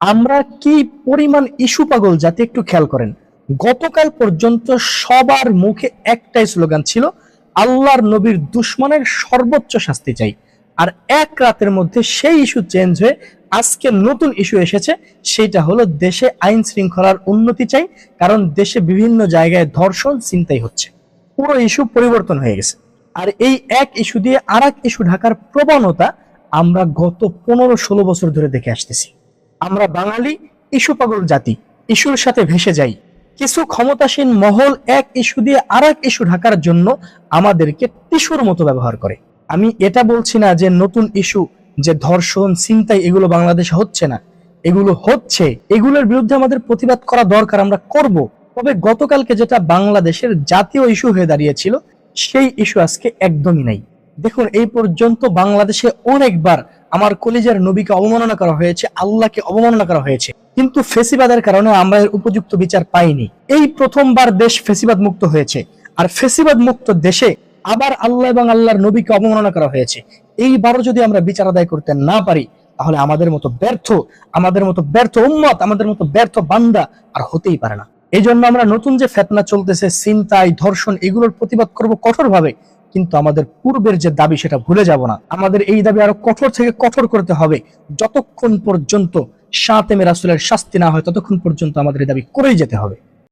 আমরা কি পরিমাণ ইস্যু পাগল যাতে একটু খেয়াল করেন। গতকাল পর্যন্ত সবার মুখে একটাই স্লোগান ছিল, আল্লাহর নবীর দুশ্মনের সর্বোচ্চ শাস্তি চাই। আর এক রাতের মধ্যে সেই ইস্যু চেঞ্জ হয়ে আজকে নতুন ইস্যু এসেছে, সেটা হলো দেশে আইন শৃঙ্খলার উন্নতি চাই, কারণ দেশে বিভিন্ন জায়গায় ধর্ষণ চিন্তাই হচ্ছে। পুরো ইস্যু পরিবর্তন হয়ে গেছে। আর এই এক ইস্যু দিয়ে আর এক ইস্যু ঢাকার প্রবণতা আমরা গত পনেরো ষোলো বছর ধরে দেখে আসতেছি। আমরা বাঙালি ইস্যু পাগল জাতি ইস্যুর সাথে ভেসে যাই। কিছু ক্ষমতাসীন মহল এক ইস্যু দিয়ে আর এক ইস্যু ঢাকার জন্য আমাদেরকে টিস্যুর মতো ব্যবহার করে। আমি এটা বলছি না যে নতুন ইস্যু যে ধর্ষণ চিন্তাই এগুলো বাংলাদেশে হচ্ছে না। এগুলো হচ্ছে, এগুলোর বিরুদ্ধে আমাদের প্রতিবাদ করা দরকার, আমরা করব। তবে গতকালকে যেটা বাংলাদেশের জাতীয় ইস্যু হয়ে দাঁড়িয়েছিল, সেই ইস্যু আজকে একদমই নাই। দেখুন, এই পর্যন্ত বাংলাদেশে অনেকবার আমার কলিজার নবীকে অবমাননা করা হয়েছে, আল্লাহকে অবমাননা করা হয়েছে। কিন্তু ফেসিবাদের কারণে আমরা এর উপযুক্ত বিচার পাইনি। এই প্রথমবার দেশ ফেসিবাদ মুক্ত হয়েছে। আর ফেসিবাদ মুক্ত দেশে আবার আল্লাহ এবং আল্লাহর নবীকে অবমাননা করা হয়েছে। এইবারও যদি আমরা বিচার আদায় করতে না পারি, তাহলে আমাদের মতো ব্যর্থ, আমাদের মতো ব্যর্থ উম্মত, আমাদের মতো ব্যর্থ বান্দা আর হতেই পারে না। এই আমরা নতুন যে ফেতনা চলতেছে চিন্তায় ধর্ষণ, এগুলোর প্রতিবাদ করব কঠোরভাবে। কিন্তু আমাদের পূর্বের যে দাবি সেটা ভুলে যাব না। আমাদের এই দাবি আরও কঠোর থেকে কঠোর করতে হবে। যতক্ষণ পর্যন্ত সাতেমে রাসুলের শাস্তি না হয়, ততক্ষণ পর্যন্ত আমাদের এই দাবি করেই যেতে হবে।